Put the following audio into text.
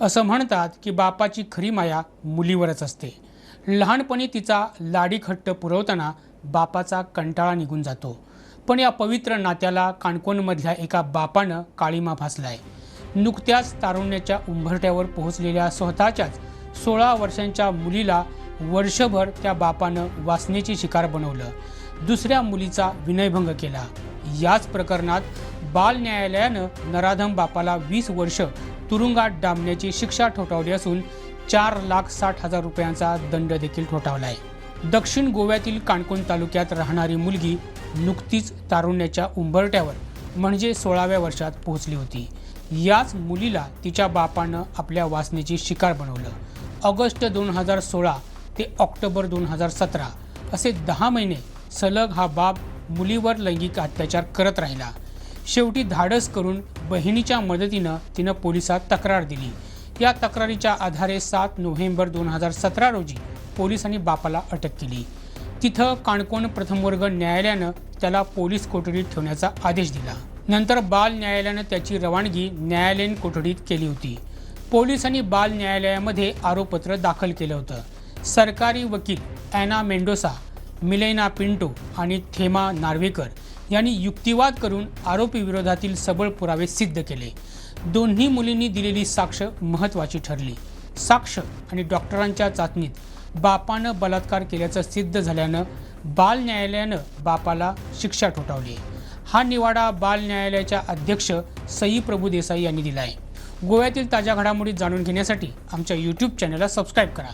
असं म्हणतात की बापाची खरी माया मुलीवरच असते. लहानपणी तिचा लाडीखट्ट पुरवताना बापाचा कंटाळा निघून जातो. पण या पवित्र नात्याला काणकोणमधल्या एका बापानं काळीमा फासलाय. नुकत्याच तारुण्याच्या उंबरट्यावर पोहोचलेल्या स्वतःच्याच सोळा वर्षांच्या मुलीला वर्षभर त्या बापानं वासनेची शिकार बनवलं. दुसऱ्या मुलीचा विनयभंग केला. याच प्रकरणात बाल न्यायालयानं नराधम बापाला वीस वर्ष तुरुंगात डांबण्याची शिक्षा ठोठावली असून चार लाख साठ हजार रुपयांचा दंड देखील ठोठावलाय. दक्षिण गोव्यातील काणकोण तालुक्यात राहणारी मुलगी नुकतीच तारुण्याच्या उंबरट्यावर म्हणजे सोळाव्या वर्षात पोहोचली होती. याच मुलीला तिच्या बापानं आपल्या वासनेची शिकार बनवलं. ऑगस्ट दोन हजार सोळा ते ऑक्टोबर दोन हजार सतरा असे दहा महिने सलग हा बाप मुलीवर लैंगिक अत्याचार करत राहिला. शेवटी धाडस करून बहिणीच्या मदतीनं तिनं पोलिसात तक्रार दिली. या तक्रारीच्या आधारे सात नोव्हेंबर दोन हजार सतरा रोजी पोलिसांनी बापाला अटक केली. तिथं काणकोण प्रथमवर्ग न्यायालयानं त्याला पोलीस कोठडीत ठेवण्याचा आदेश दिला. नंतर बाल न्यायालयानं त्याची रवानगी न्यायालयीन कोठडीत केली होती. पोलिसांनी बाल न्यायालयामध्ये आरोपपत्र दाखल केलं होतं. सरकारी वकील ॲना मेंडोसा मिलेना पिंटो आणि थेमा नार्वेकर यांनी युक्तिवाद करून आरोपी विरोधातील सबळ पुरावे सिद्ध केले. दोन्ही मुलींनी दिलेली साक्ष महत्त्वाची ठरली. साक्ष आणि डॉक्टरांच्या चाचणीत बापानं बलात्कार केल्याचं सिद्ध झाल्यानं बाल न्यायालयानं बापाला शिक्षा ठोठावली. हा निवाडा बाल न्यायालयाच्या अध्यक्ष सई प्रभू देसाई यांनी दिला आहे गोव्यातील ताज्या घडामोडी जाणून घेण्यासाठी आमच्या यूट्यूब चॅनलला सबस्क्राईब करा.